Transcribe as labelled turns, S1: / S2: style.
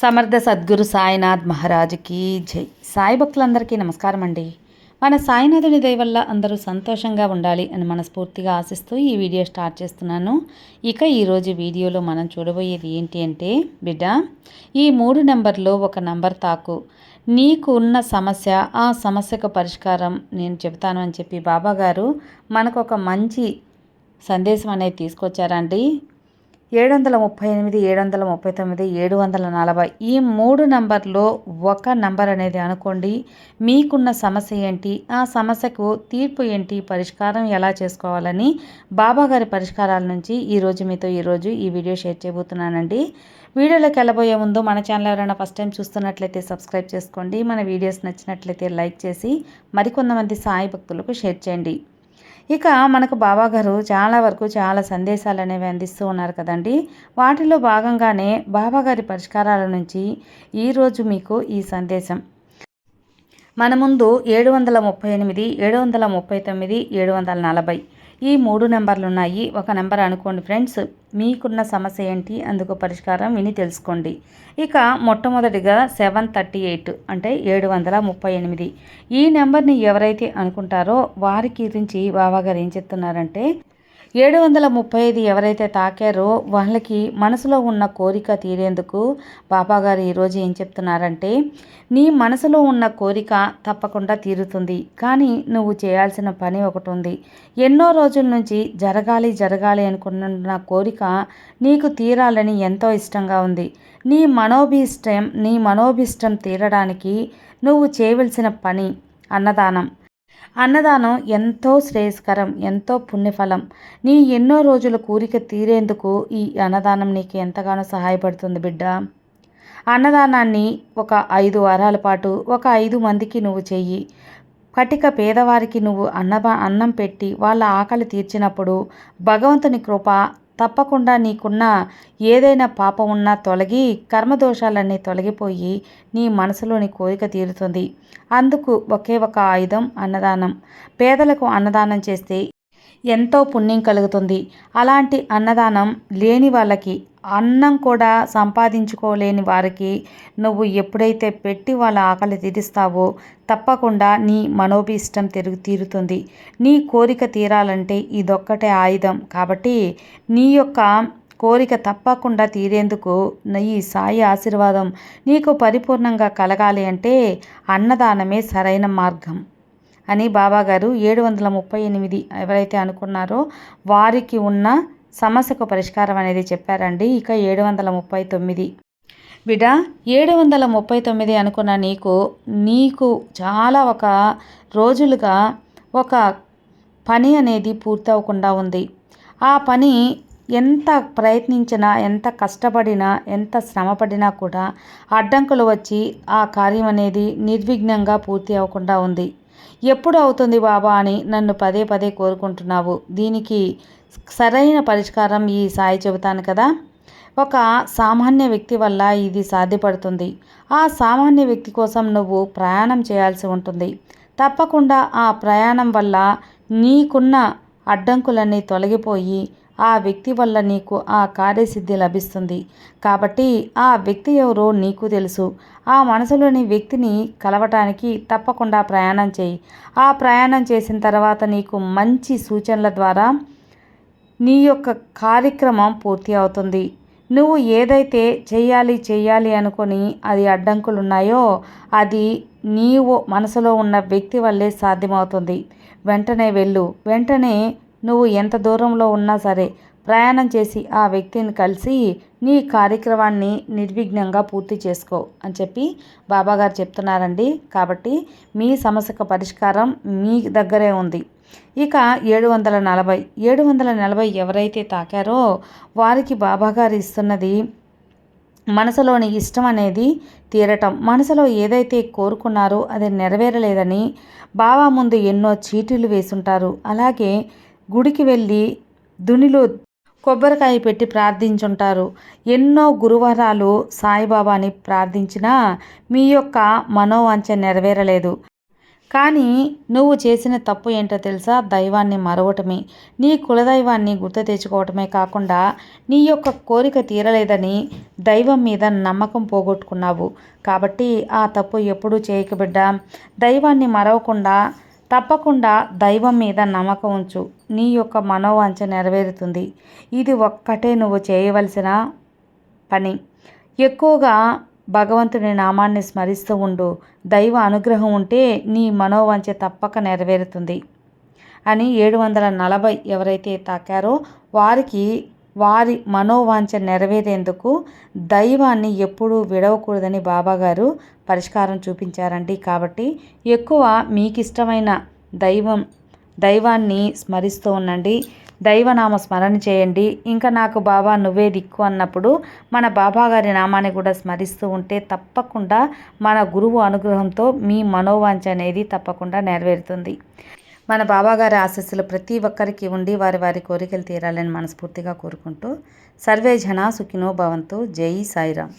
S1: సమర్థ సద్గురు సాయినాథ్ మహారాజుకి జై. సాయి భక్తులందరికీ నమస్కారం అండి. మన సాయినాథుని దయ వల్ల అందరూ సంతోషంగా ఉండాలి అని మనస్ఫూర్తిగా ఆశిస్తూ ఈ వీడియో స్టార్ట్ చేస్తున్నాను. ఇక ఈరోజు వీడియోలో మనం చూడబోయేది ఏంటి అంటే బిడ్డ ఈ మూడు నెంబర్లో ఒక నంబర్ తాకు. నీకు ఉన్న సమస్య ఆ సమస్యకు పరిష్కారం నేను చెబుతాను అని చెప్పి బాబాగారు మనకు ఒక మంచి సందేశం అనేది తీసుకొచ్చారండి. ఏడు వందల ముప్పై ఎనిమిది ఏడు వందల ముప్పై తొమ్మిది ఏడు వందల నలభై. ఈ మూడు నంబర్లో ఒక నంబర్ అనేది అనుకోండి. మీకున్న సమస్య ఏంటి? ఆ సమస్యకు తీర్పు ఏంటి? పరిష్కారం ఎలా చేసుకోవాలని బాబా గారి పరిష్కారాల నుంచి ఈరోజు మీతో ఈరోజు ఈ వీడియో షేర్ చేయబోతున్నానండి. వీడియోలోకి వెళ్ళబోయే ముందు మన ఛానల్ ఎవరైనా ఫస్ట్ టైం చూస్తున్నట్లయితే సబ్స్క్రైబ్ చేసుకోండి. మన వీడియోస్ నచ్చినట్లయితే లైక్ చేసి మరికొంతమంది సాయి భక్తులకు షేర్ చేయండి. ఇక మనకు బాబాగారు చాలా వరకు చాలా సందేశాలు అనేవి అందిస్తూ ఉన్నారు కదండి. వాటిలో భాగంగానే బాబాగారి పరిష్కారాల నుంచి ఈరోజు మీకు ఈ సందేశం. మన ముందు ఏడు వందల ముప్పై ఎనిమిది ఏడు వందల ముప్పై తొమ్మిది ఏడు వందల నలభై. ఈ మూడు నెంబర్లు ఉన్నాయి ఒక నెంబర్ అనుకోండి ఫ్రెండ్స్ మీకున్న సమస్య ఏంటి? అందుకు పరిష్కారం విని తెలుసుకోండి. ఇక మొట్టమొదటిగా సెవెన్ థర్టీ ఎయిట్ అంటే ఏడు వందల ముప్పై ఎనిమిది. ఈ నెంబర్ని ఎవరైతే అనుకుంటారో వారి గురించి బాబాగారు ఏం చెప్తున్నారంటే ఏడు వందల ముప్పై ఐదు ఎవరైతే తాకారో వాళ్ళకి మనసులో ఉన్న కోరిక తీరేందుకు బాబాగారు ఈరోజు ఏం చెప్తున్నారంటే నీ మనసులో ఉన్న కోరిక తప్పకుండా తీరుతుంది కానీ నువ్వు చేయాల్సిన పని ఒకటి ఉంది. ఎన్నో రోజుల నుంచి జరగాలి జరగాలి అనుకున్న కోరిక నీకు తీరాలని ఎంతో ఇష్టంగా ఉంది. నీ మనోభీష్టం నీ మనోభీష్టం తీరడానికి నువ్వు చేయవలసిన పని అన్నదానం. అన్నదానం ఎంతో శ్రేయస్కరం ఎంతో పుణ్యఫలం. నీ ఎన్నో రోజుల కోరిక తీరేందుకు ఈ అన్నదానం నీకు ఎంతగానో సహాయపడుతుంది బిడ్డ. అన్నదానాన్ని ఒక ఐదు వారాల పాటు ఒక ఐదు మందికి నువ్వు చెయ్యి. కటిక పేదవారికి నువ్వు అన్న అన్నం పెట్టి వాళ్ళ ఆకలి తీర్చినప్పుడు భగవంతుని కృప తప్పకుండా నీకున్న ఏదైనా పాపం ఉన్నా తొలగి కర్మదోషాలన్నీ తొలగిపోయి నీ మనసులోని కోరిక తీరుతుంది. అందుకు ఒకే ఒక ఆయుధం అన్నదానం. పేదలకు అన్నదానం చేస్తే ఎంతో పుణ్యం కలుగుతుంది. అలాంటి అన్నదానం లేని వాళ్ళకి అన్నం కూడా సంపాదించుకోలేని వారికి నువ్వు ఎప్పుడైతే పెట్టి వాళ్ళ ఆకలి తీరుస్తావో తప్పకుండా నీ మనోభీష్టం తిరుగు తీరుతుంది. నీ కోరిక తీరాలంటే ఇదొక్కటే ఆయుధం. కాబట్టి నీ యొక్క కోరిక తప్పకుండా తీరేందుకు ఈ సాయి ఆశీర్వాదం నీకు పరిపూర్ణంగా కలగాలి అంటే అన్నదానమే సరైన మార్గం. అని బాబాగారు ఏడు వందల ముప్పై ఎనిమిది ఎవరైతే అనుకున్నారో వారికి ఉన్న సమస్యకు పరిష్కారం అనేది చెప్పారండి. ఇక ఏడు వందల ముప్పై తొమ్మిది బిడ్డ ఏడు వందల ముప్పై తొమ్మిది అనుకున్న నీకు నీకు చాలా ఒక రోజులుగా ఒక పని అనేది పూర్తవకుండా ఉంది. ఆ పని ఎంత ప్రయత్నించినా ఎంత కష్టపడినా ఎంత శ్రమపడినా కూడా అడ్డంకులు వచ్చి ఆ కార్యం అనేది నిర్విఘ్నంగా పూర్తి అవ్వకుండా ఉంది. ఎప్పుడు అవుతుంది బాబా అని నన్ను పదే పదే కోరుకుంటున్నావు. దీనికి సరైన పరిష్కారం ఈ సాయి చెబుతాను కదా? ఒక సామాన్య వ్యక్తి వల్ల ఇది సాధ్యపడుతుంది. ఆ సామాన్య వ్యక్తి కోసం నువ్వు ప్రయాణం చేయాల్సి ఉంటుంది. తప్పకుండా ఆ ప్రయాణం వల్ల నీకున్న అడ్డంకులన్నీ తొలగిపోయి ఆ వ్యక్తి వల్ల నీకు ఆ కార్యసిద్ధి లభిస్తుంది. కాబట్టి ఆ వ్యక్తి ఎవరో నీకు తెలుసు. ఆ మనసులోని వ్యక్తిని కలవటానికి తప్పకుండా ప్రయాణం చేయి. ఆ ప్రయాణం చేసిన తర్వాత నీకు మంచి సూచనల ద్వారా నీ యొక్క కార్యక్రమం పూర్తి అవుతుంది. నువ్వు ఏదైతే చేయాలి చేయాలి అనుకొని అది అడ్డంకులు ఉన్నాయో అది నీవు మనసులో ఉన్న వ్యక్తి వల్లే సాధ్యమవుతుంది. వెంటనే వెళ్ళు. వెంటనే నువ్వు ఎంత దూరంలో ఉన్నా సరే ప్రయాణం చేసి ఆ వ్యక్తిని కలిసి నీ కార్యక్రమాన్ని నిర్విఘ్నంగా పూర్తి చేసుకో అని చెప్పి బాబాగారు చెప్తున్నారండి. కాబట్టి మీ సమస్యకు పరిష్కారం మీ దగ్గరే ఉంది. ఇక ఏడు వందల నలభై ఏడు వందల నలభై ఎవరైతే తాకారో వారికి బాబాగారు ఇస్తున్నది మనసులోని ఇష్టం అనేది తీరటం. మనసులో ఏదైతే కోరుకున్నారో అది నెరవేరలేదని బావా ముందు ఎన్నో చీటీలు వేసుంటారు. అలాగే గుడికి వెళ్ళి దునిలో కొబ్బరికాయ పెట్టి ప్రార్థించుంటారు. ఎన్నో గురువారాలు సాయిబాబాని ప్రార్థించినా మీ యొక్క మనోవాంఛ నెరవేరలేదు. కానీ నువ్వు చేసిన తప్పు ఏంటో తెలుసా? దైవాన్ని మరవటమే. నీ కులదైవాన్ని గుర్తు తెచ్చుకోవటమే కాకుండా నీ యొక్క కోరిక తీరలేదని దైవం మీద నమ్మకం పోగొట్టుకున్నావు. కాబట్టి ఆ తప్పు ఎప్పుడూ చేయకబిడ్డా? దైవాన్ని మరవకుండా తప్పకుండా దైవం మీద నమ్మకం ఉంచు. నీ యొక్క మనోవాంఛ నెరవేరుతుంది. ఇది ఒక్కటే నువ్వు చేయవలసిన పని. ఎక్కువగా భగవంతుని నామాన్ని స్మరిస్తూ ఉండు. దైవ అనుగ్రహం ఉంటే నీ మనోవంచ తప్పక నెరవేరుతుంది. అని ఏడు వందల నలభై ఎవరైతే తాకారో వారికి వారి మనోవాంఛ నెరవేరేందుకు దైవాన్ని ఎప్పుడూ విడవకూడదని బాబాగారు పరిష్కారం చూపించారండి. కాబట్టి ఎక్కువ మీకు ఇష్టమైన దైవం దైవాన్ని స్మరిస్తూ ఉండండి దైవనామ స్మరణ చేయండి. ఇంకా నాకు బాబా నువ్వే దిక్కు అన్నప్పుడు మన బాబాగారి నామాన్ని కూడా స్మరిస్తూ ఉంటే తప్పకుండా మన గురువు అనుగ్రహంతో మీ మనోవాంఛ అనేది తప్పకుండా నెరవేరుతుంది. మన బాబాగారి ఆశస్సులు ప్రతి ఒక్కరికి ఉండి వారి వారి కోరికలు తీరాలని మనస్ఫూర్తిగా కోరుకుంటూ సర్వే జనా సుఖినో భవంతు. జై సాయిరామ్.